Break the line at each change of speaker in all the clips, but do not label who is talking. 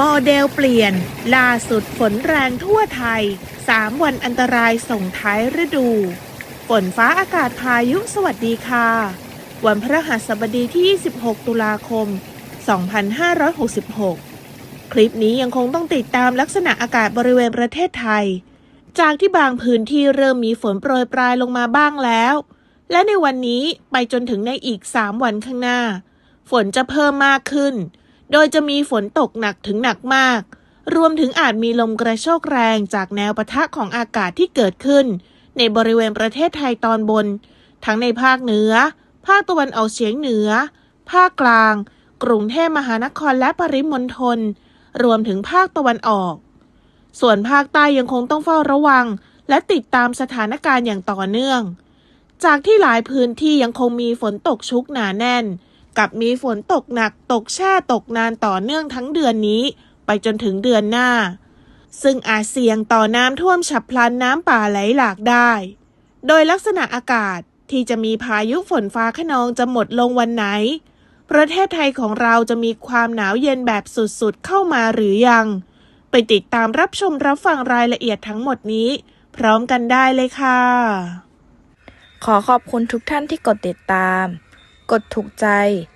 โมเดลเปลี่ยน ล่าสุดฝนแรงทั่วไทย 3 วันอันตรายส่งท้ายฤดู ฝนฟ้าอากาศพายุสวัสดีค่ะ วันพระหัสบดีที่ 26 ตุลาคม 2566 คลิปนี้ยังคงต้องติดตามลักษณะอากาศบริเวณประเทศไทย จากที่บางพื้นที่เริ่มมีฝนโปรยปลายลงมาบ้างแล้ว และในวันนี้ไปจนถึงในอีก 3 วันข้างหน้า ฝนจะเพิ่มมากขึ้น โดยจะมีฝนตกหนักถึงหนักมาก รวมถึงอาจมีลมกระโชกแรงจากแนวปะทะของอากาศที่เกิดขึ้น ในบริเวณประเทศไทยตอนบน ทั้งในภาคเหนือ ภาคตะวันออกเฉียงเหนือ ภาคกลาง กรุงเทพมหานครและปริมณฑล รวมถึงภาคตะวันออก ส่วนภาคใต้ยังคงต้องเฝ้าระวัง และติดตามสถานการณ์อย่างต่อเนื่อง จากที่หลายพื้นที่ยังคงมีฝนตกชุกหนาแน่น กับมีฝนตกหนักตกแช่ตกนานต่อเนื่องทั้งเดือนนี้ ไปจนถึงเดือนหน้า ซึ่งอาจเสี่ยงต่อน้ำท่วมฉับพลันน้ำป่าไหลหลากได้ โดยลักษณะอากาศที่จะมีพายุฝนฟ้าขนองจะหมดลงวันไหน ประเทศไทยของเราจะมีความหนาวเย็นแบบสุดๆ เข้ามาหรือยัง ไปติดตามรับชมรับฟังรายละเอียดทั้งหมดนี้ พร้อมกันได้เลยค่ะ
ขอขอบคุณทุกท่านที่กดติดตาม กดถูกใจ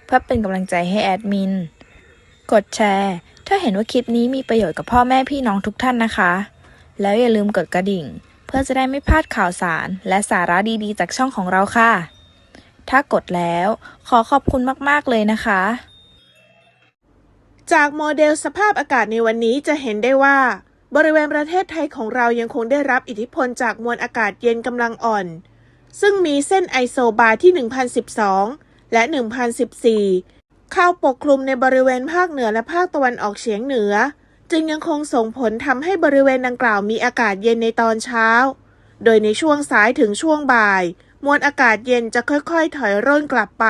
เพื่อเป็นกำลังใจให้แอดมิน กดแชร์ ถ้าเห็นว่าคลิปนี้มีประโยชน์กับพ่อแม่พี่น้องทุกท่านนะคะ แล้วอย่าลืมกดกระดิ่ง เพื่อจะได้ไม่พลาดข่าวสาร และสาระดีๆ จากช่องของเราค่ะ ถ้ากดแล้วขอขอบคุณมากๆเลยนะคะ
จากโมเดลสภาพอากาศในวันนี้จะเห็นได้ว่า บริเวณประเทศไทยของเรายังคงได้รับอิทธิพลจากมวลอากาศเย็นกำลังอ่อนซึ่งมีเส้นไอโซบาร์ที่ 1012 และ 1014 เข้าปกคลุมในบริเวณภาคเหนือและภาคตะวันออกเฉียงเหนือ จึงยังคงส่งผลทำให้บริเวณดังกล่าวมีอากาศเย็นในตอนเช้า โดยในช่วงสายถึงช่วงบ่าย มวลอากาศเย็นจะค่อยๆ ถอยร่นกลับไป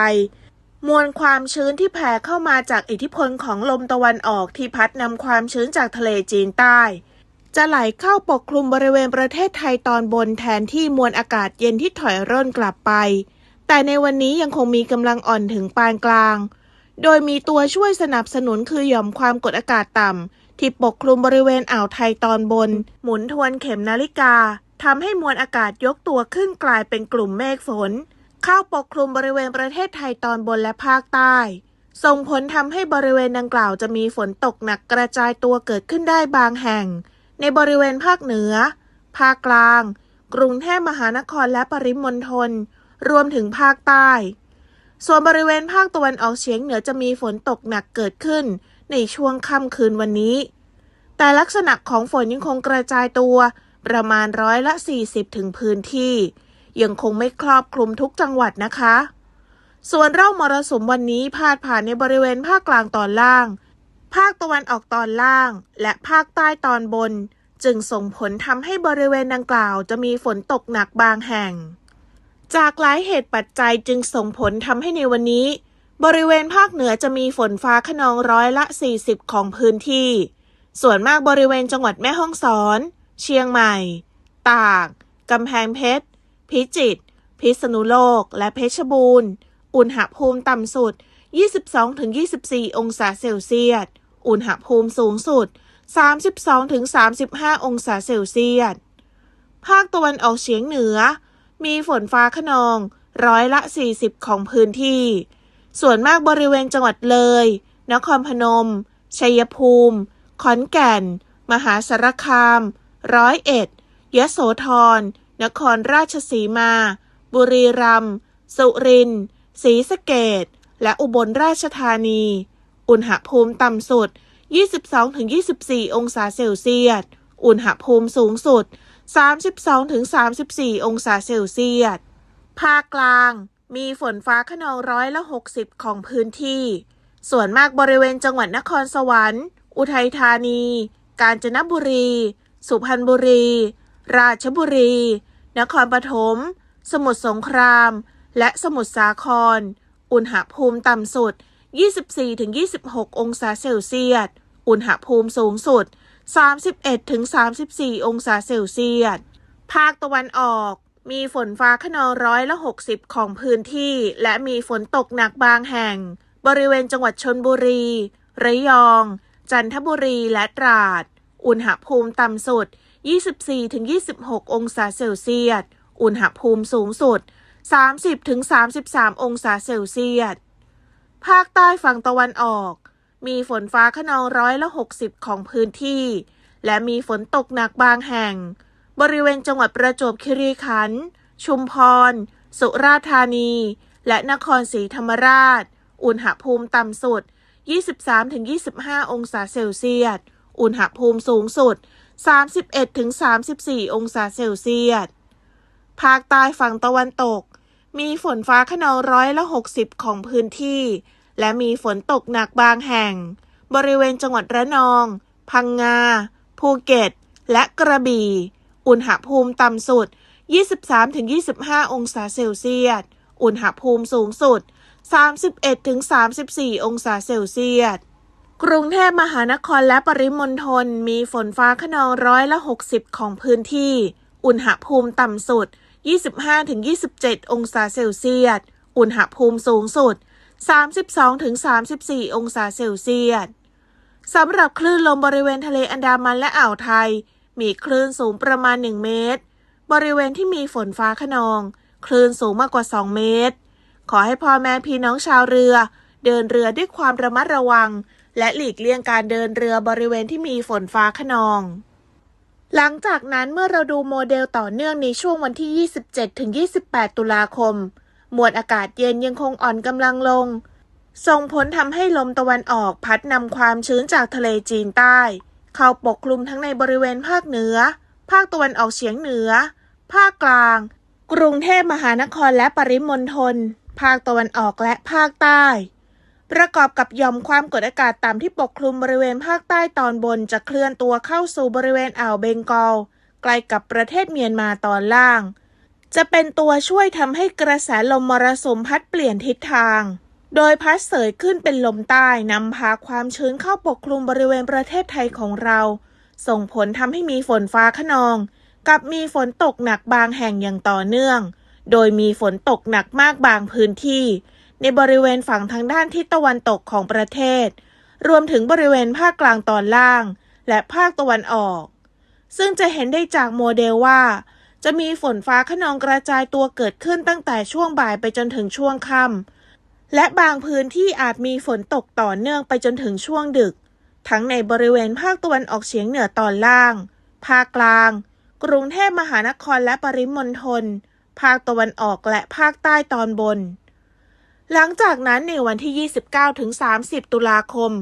มวลความชื้นที่แผ่เข้ามาจากอิทธิพลของลมตะวันออกที่พัดนำความชื้นจากทะเลจีนใต้จะไหลเข้าปกคลุมบริเวณประเทศไทยตอนบนแทนที่มวลอากาศเย็นที่ถอยร่นกลับไป แต่ในวันนี้ยังคงมีกำลังอ่อนถึงปานกลาง โดยมีตัวช่วยสนับสนุนคือหย่อมความกดอากาศต่ำที่ปกคลุมบริเวณอ่าวไทยตอนบน หมุนทวนเข็มนาฬิกาทำให้มวลอากาศยกตัวขึ้นกลายเป็นกลุ่มเมฆฝน เข้าปกคลุมบริเวณประเทศไทยตอนบนและภาคใต้ ส่งผลทำให้บริเวณดังกล่าวจะมีฝนตกหนักกระจายตัวเกิดขึ้นได้บางแห่ง ในบริเวณภาคเหนือ ภาคกลาง กรุงเทพมหานครและปริมณฑล รวมถึงภาคใต้ ส่วนบริเวณภาคตะวันออกเฉียงเหนือจะมีฝนตกหนักเกิดขึ้นในช่วงค่ำคืนวันนี้ แต่ลักษณะของฝนยังคงกระจายตัว ประมาณร้อยละ 40 ถึงพื้นที่ ยังคงไม่ครอบคลุมทุกจังหวัดนะคะ ส่วนร่องมรสุมวันนี้พาดผ่านในบริเวณภาคกลางตอนล่าง ภาคตะวันออกตอนล่าง และภาคใต้ตอนบน จึงส่งผลทำให้บริเวณดังกล่าวจะมีฝนตกหนักบางแห่ง จากหลายเหตุปัจจัยจึงส่งผลทำให้ในวันนี้ บริเวณภาคเหนือจะมีฝนฟ้าขนองร้อยละ 40 ของพื้นที่ ส่วนมากบริเวณจังหวัดแม่ฮ่องสอน เชียงใหม่ ตาก กำแพงเพชร พิจิตร พิษณุโลก และเพชรบูรณ์ อุณหภูมิต่ำสุด 22-24 องศาเซลเซียส อุณหภูมิสูงสุด 32-35 องศาเซลเซียส ภาคตะวันออกเฉียงเหนือ มีฝนฟ้าขนอง ร้อยละ 40 ของพื้นที่ ส่วนมากบริเวณจังหวัดเลย นครพนม ชัยภูมิ ขอนแก่น มหาสารคาม ร้อยเอ็ดยโสธร นครราชสีมา บุรีรัมย์ สุรินทร์ ศรีสะเกดและอุบลราชธานี อุณหภูมิต่ำสุด 22-24 องศาเซลเซียส อุณหภูมิสูงสุด 32-34 องศาเซลเซียส ภาคกลางมีฝนฟ้าขนองร้อยละ 60 ของพื้นที่ ส่วนมากบริเวณจังหวัดนครสวรรค์ อุทัยธานี กาญจนบุรี สุพรรณบุรี ราชบุรี นครปฐม สมุทรสงคราม และสมุทรสาคร อุณหภูมิต่ำสุด 24-26 องศาเซลเซียส อุณหภูมิสูงสุด 31-34 องศาเซลเซียส ภาคตะวันออก มีฝนฟ้าขนองร้อยละ 60 ของพื้นที่ และมีฝนตกหนักบางแห่ง บริเวณจังหวัดชนบุรี ระยอง จันทบุรีและตราด อุณหภูมิต่ำสุด 24-26 องศาเซลเซียส อุณหภูมิสูงสุด 30-33 องศาเซลเซียส ภาคใต้ฝั่งตะวันออก มีฝนฟ้าขนองร้อยละ 60 ของพื้นที่ และมีฝนตกหนักบางแห่ง บริเวณจังหวัดประจวบคีรีขันธ์ ชุมพร สุราษฎร์ธานี และนครศรีธรรมราช อุณหภูมิต่ำสุด 23-25 องศาเซลเซียส อุณหภูมิสูงสุด 31-34 องศาเซลเซียส ภาคใต้ฝั่งตะวันตก มีฝนฟ้าขนองร้อยละ 60 ของพื้นที่ และมีฝนตกหนักบางแห่ง บริเวณจังหวัดระนอง พังงา ภูเก็ต และกระบี่ อุณหภูมิต่ำสุด 23-25 องศาเซลเซียส อุณหภูมิสูงสุด 31-34 องศาเซลเซียส กรุงเทพมหานครและปริมณฑลมีฝนฟ้าขนองร้อยละ 60 ของพื้นที่ อุณหภูมิต่ำสุด 25-27 องศาเซลเซียส อุณหภูมิสูงสุด 32-34 องศาเซลเซียสสำหรับคลื่นลมบริเวณทะเลอันดามันและอ่าวไทย มีคลื่นสูงประมาณ 1 เมตร บริเวณที่มีฝนฟ้าขนอง คลื่นสูงมากกว่า 2 เมตร ขอให้พ่อแม่พี่น้องชาวเรือ เดินเรือด้วยความระมัดระวัง และหลีกเลี่ยงการเดินเรือบริเวณที่มีฝนฟ้าขนอง หลังจากนั้นเมื่อเราดูโมเดลต่อเนื่องในช่วงวันที่ 27-28 ตุลาคม มวลอากาศเย็นยังคงอ่อนกำลังลง ส่งผลทำให้ลมตะวันออกพัดนำความชื้นจากทะเลจีนใต้ เข้าปกคลุมทั้งในบริเวณภาคเหนือ ภาคตะวันออกเฉียงเหนือ ภาคกลาง กรุงเทพมหานครและปริมณฑลภาคตะวันออกและภาคใต้ ประกอบกับย่อมความกดอากาศต่ำที่ปกคลุมบริเวณภาคใต้ตอนบนจะเคลื่อนตัวเข้าสู่บริเวณอ่าวเบงกอลใกล้กับประเทศเมียนมาตอนล่าง จะเป็นตัวช่วยทำให้กระแสลมมรสุมพัดเปลี่ยนทิศทาง โดยพัดเสยขึ้นเป็นลมใต้นำพาความชื้นเข้าปกคลุมบริเวณประเทศไทยของเรา ส่งผลทำให้มีฝนฟ้าขนอง กับมีฝนตกหนักบางแห่งอย่างต่อเนื่อง โดยมีฝนตกหนักมากบางพื้นที่ ในบริเวณฝั่งทางด้านทิศตะวันตกของประเทศ รวมถึงบริเวณภาคกลางตอนล่าง และภาคตะวันออก ซึ่งจะเห็นได้จากโมเดลว่า จะมีฝนฟ้าขนองกระจายตัวเกิดขึ้นตั้งแต่ช่วงบ่ายไปจนถึงช่วงค่ำและบางพื้นที่อาจมีฝนตกต่อเนื่องไปจนถึงช่วงดึก ทั้งในบริเวณภาคตะวันออกเฉียงเหนือตอนล่าง ภาคกลาง กรุงเทพมหานครและปริมณฑลภาคตะวันออกและภาคใต้ตอนบน หลังจากนั้นในวันที่ 29-30 ตุลาคม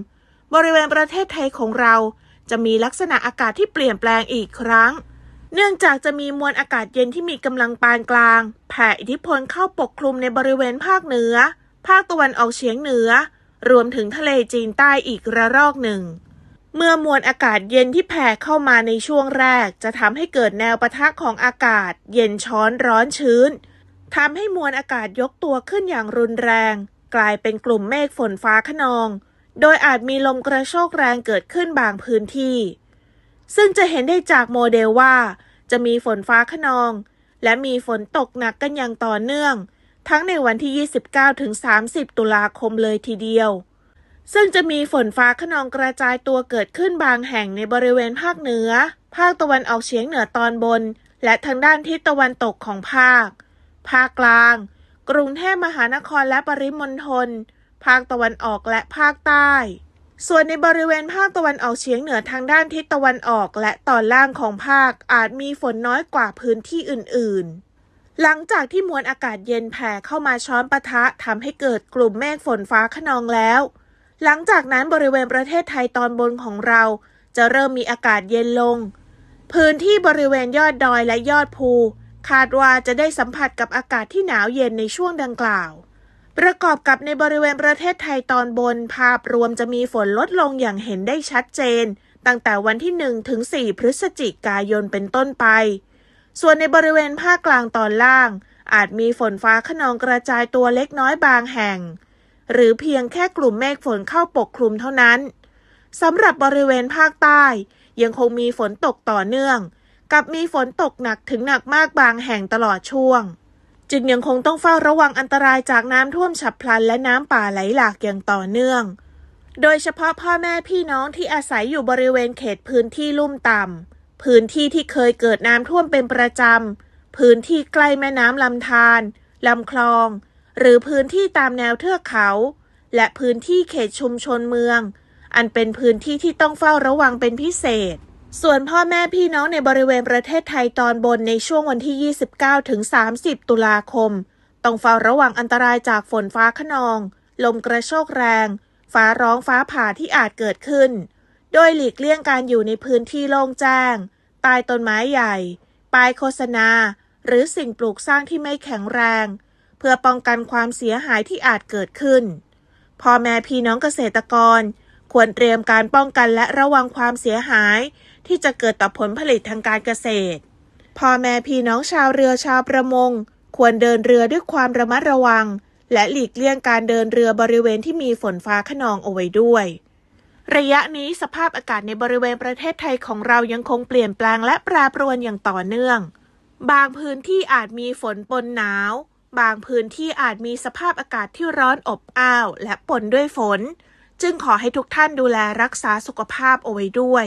บริเวณประเทศไทยของเราจะมีลักษณะอากาศที่เปลี่ยนแปลงอีกครั้ง เนื่องจากจะมีมวลอากาศเย็นที่มีกำลังปานกลาง แผ่อิทธิพลเข้าปกคลุมในบริเวณภาคเหนือ ภาคตะวันออกเฉียงเหนือ รวมถึงทะเลจีนใต้อีกระลอกหนึ่ง เมื่อมวลอากาศเย็นที่แผ่เข้ามาในช่วงแรก จะทำให้เกิดแนวปะทะของอากาศ เย็นช้อนร้อนชื้นทำให้มวลอากาศยกตัวขึ้นอย่างรุนแรง กลายเป็นกลุ่มเมฆฝนฟ้าขนอง โดยอาจมีลมกระโชกแรงเกิดขึ้นบางพื้นที่ ซึ่งจะเห็นได้จากโมเดลว่า จะมีฝนฟ้าขนอง และมีฝนตกหนักกันอย่างต่อเนื่อง ทั้งในวันที่ 29 ถึง 30 ตุลาคมเลยทีเดียว ซึ่งจะมีฝนฟ้าขนองกระจายตัวเกิดขึ้นบางแห่งในบริเวณภาคเหนือ ภาคตะวันออกเฉียงเหนือตอนบน และทางด้านทิศตะวันตกของภาค ภาคกลาง กรุงเทพมหานครและปริมณฑล ภาคตะวันออกและภาคใต้ ส่วนในบริเวณภาคตะวันออกเฉียงเหนือทางด้านทิศตะวันออกและตอนล่างของภาคอาจมีฝนน้อยกว่าพื้นที่อื่น ๆ หลังจากที่มวลอากาศเย็นแผ่เข้ามาช้อนปะทะทำให้เกิดกลุ่มเมฆฝนฟ้าขนองแล้ว หลังจากนั้นบริเวณประเทศไทยตอนบนของเรา จะเริ่มมีอากาศเย็นลง พื้นที่บริเวณยอดดอยและยอดภู คาดว่าจะได้สัมผัสกับอากาศที่หนาวเย็นในช่วงดังกล่าว ประกอบกับในบริเวณประเทศไทยตอนบน ภาพรวมจะมีฝนลดลงอย่างเห็นได้ชัดเจน ตั้งแต่วันที่ 1 ถึง 4 พฤศจิกายนเป็นต้นไป ส่วนในบริเวณภาคกลางตอนล่าง อาจมีฝนฟ้าขนองกระจายตัวเล็กน้อยบางแห่ง หรือเพียงแค่กลุ่มเมฆฝนเข้าปกคลุมเท่านั้นสำหรับบริเวณภาคใต้ ยังคงมีฝนตกต่อเนื่อง กับมีฝนตกหนักถึงหนักมากบางแห่งตลอดช่วง จึงยังคงต้องเฝ้าระวังอันตรายจากน้ำท่วมฉับพลันและน้ำป่าไหลหลากอย่างต่อเนื่อง โดยเฉพาะพ่อแม่พี่น้องที่อาศัยอยู่บริเวณเขตพื้นที่ลุ่มต่ำพื้นที่ที่เคยเกิดน้ำท่วมเป็นประจำพื้นที่ใกล้แม่น้ำลำธารลำคลอง หรือพื้นที่ตามแนวเทือกเขา และพื้นที่เขตชุมชนเมือง อันเป็นพื้นที่ที่ต้องเฝ้าระวังเป็นพิเศษ ส่วนพ่อแม่พี่น้องในบริเวณประเทศไทยตอนบนในช่วงวันที่ 29 ถึง 30 ตุลาคม ต้องเฝ้าระวังอันตรายจากฝนฟ้าขนอง ลมกระโชกแรง ฟ้าร้องฟ้าผ่าที่อาจเกิดขึ้น โดยหลีกเลี่ยงการอยู่ในพื้นที่โล่งแจ้ง ใต้ต้นไม้ใหญ่ ป้ายโฆษณา หรือสิ่งปลูกสร้างที่ไม่แข็งแรง เพื่อป้องกันความเสียหายที่อาจเกิดขึ้น พ่อแม่พี่น้องเกษตรกร ควรเตรียมการป้องกันและระวังความเสียหาย ที่จะเกิดต่อผลผลิตทางการเกษตร พ่อแม่พี่น้องชาวเรือชาวประมง ควรเดินเรือด้วยความระมัดระวัง และหลีกเลี่ยงการเดินเรือบริเวณที่มีฝนฟ้าขนองเอาไว้ด้วย ระยะนี้สภาพอากาศในบริเวณประเทศไทยของเรายังคงเปลี่ยนแปลงและแปรปรวนอย่างต่อเนื่อง บางพื้นที่อาจมีฝนปนหนาว บางพื้นที่อาจมีสภาพอากาศที่ร้อนอบอ้าวและปนด้วยฝน จึงขอให้ทุกท่านดูแลรักษาสุขภาพเอาไว้ด้วย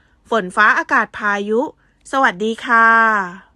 ฝนฟ้าอากาศพายุ สวัสดีค่ะ